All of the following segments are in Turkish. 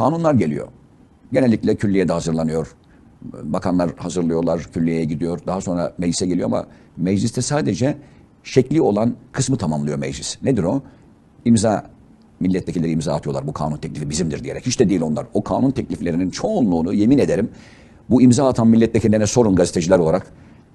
kanunlar geliyor. Genellikle külliyede hazırlanıyor. Bakanlar hazırlıyorlar, külliyeye gidiyor. Daha sonra meclise geliyor ama mecliste sadece şekli olan kısmı tamamlıyor meclis. Nedir o? İmza, milletvekilleri imza atıyorlar bu kanun teklifi bizimdir diyerek. Hiç de değil onlar. O kanun tekliflerinin çoğunluğunu yemin ederim bu imza atan milletvekillerine sorun gazeteciler olarak.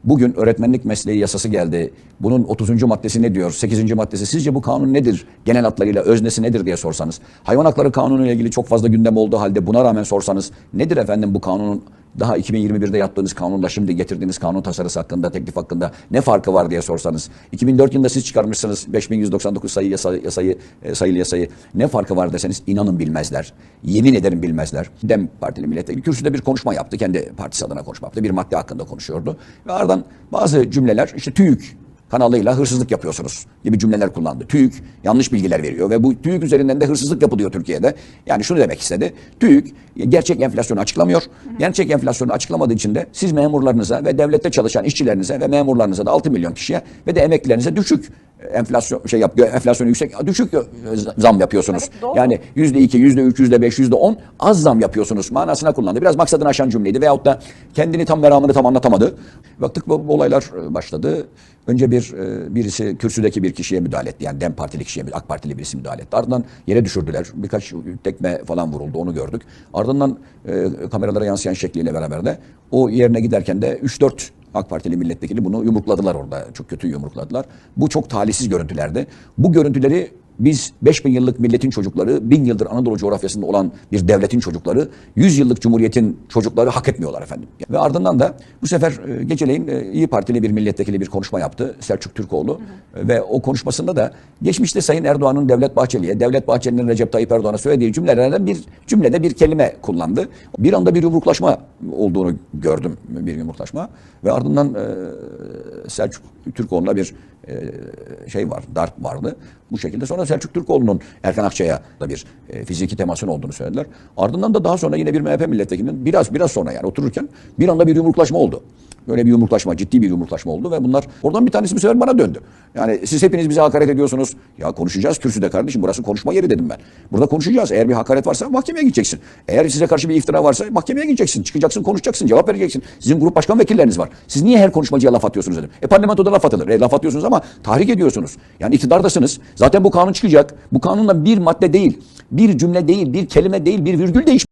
Bugün öğretmenlik mesleği yasası geldi. Bunun 30. maddesi ne diyor? 8. maddesi sizce bu kanun nedir? Genel hatlarıyla öznesi nedir diye sorsanız. Hayvan hakları kanunu ile ilgili çok fazla gündem olduğu halde buna rağmen sorsanız nedir efendim bu kanunun daha 2021'de yaptığınız kanunla şimdi getirdiğiniz kanun tasarısı hakkında, teklif hakkında ne farkı var diye sorsanız. 2004 yılında siz çıkarmışsınız 5199 sayı yasa, yasayı, e, sayılı yasayı. Ne farkı var deseniz inanın bilmezler. Yemin ederim bilmezler. Dem Partili milletvekili kürsüde bir konuşma yaptı. Kendi partisi adına konuşma yaptı. Bir madde hakkında konuşuyordu. Ve ardından bazı cümleler işte TÜİK kanalıyla hırsızlık yapıyorsunuz gibi cümleler kullandı. TÜİK yanlış bilgiler veriyor ve bu TÜİK üzerinden de hırsızlık yapılıyor Türkiye'de. Yani şunu demek istedi. TÜİK gerçek enflasyonu açıklamıyor. Gerçek enflasyonu açıklamadığı için de siz memurlarınıza ve devlette çalışan işçilerinize ve memurlarınıza da 6 milyon kişiye ve de emeklilerinize düşük enflasyon şey yap enflasyonu yüksek düşük zam yapıyorsunuz. Evet, doğru. yani yüzde iki, yüzde üç, yüzde beş, yüzde on az zam yapıyorsunuz manasına kullandı. Biraz maksadını aşan cümleydi veyahut da kendini tam meramını tam anlatamadı. Baktık bu, bu olaylar e, başladı. Önce bir e, birisi kürsüdeki bir kişiye müdahale etti. Yani Dem Partili kişiye, AK Partili birisi müdahale etti. Ardından yere düşürdüler. Birkaç tekme falan vuruldu onu gördük. Ardından e, kameralara yansıyan şekliyle beraber de o yerine giderken de 3-4 AK Partili milletvekili bunu yumrukladılar orada. Çok kötü yumrukladılar. Bu çok talihsiz görüntülerdi. Bu görüntüleri biz 5000 yıllık milletin çocukları, 1000 yıldır Anadolu coğrafyasında olan bir devletin çocukları, 100 yıllık cumhuriyetin çocukları hak etmiyorlar efendim. Ve ardından da bu sefer e, geceleyin e, İyi Partili bir milletvekili bir konuşma yaptı. Selçuk Türkoğlu. Ve o konuşmasında da geçmişte Sayın Erdoğan'ın Devlet Bahçeli'ye, Devlet Bahçeli'nin Recep Tayyip Erdoğan'a söylediği cümlelerden bir cümlede bir kelime kullandı. Bir anda bir yumruklaşma olduğunu gördüm bir yumruklaşma. Ve ardından e, Selçuk Türkoğlu'na bir e, şey var, darp vardı. Bu şekilde sonra Selçuk Türkoğlu'nun Erkan Akçay'a da bir e, fiziki temasın olduğunu söylediler. Ardından da daha sonra yine bir MHP milletvekilinin biraz biraz sonra yani otururken bir anda bir yumruklaşma oldu. Böyle bir yumruklaşma, ciddi bir yumruklaşma oldu ve bunlar oradan bir tanesi bu sefer bana döndü. Yani siz hepiniz bize hakaret ediyorsunuz. Ya konuşacağız kürsüde kardeşim burası konuşma yeri dedim ben. Burada konuşacağız. Eğer bir hakaret varsa mahkemeye gideceksin. Eğer size karşı bir iftira varsa mahkemeye gideceksin. Çıkacaksın, konuşacaksın, cevap vereceksin. Sizin grup başkan vekilleriniz var. Siz niye her konuşmacıya laf atıyorsunuz dedim. E parlamentoda laf atılır. E, laf atıyorsunuz ama tahrik ediyorsunuz. Yani iktidardasınız. Zaten bu kanun çıkacak. Bu kanunla bir madde değil, bir cümle değil, bir kelime değil, bir virgül değiş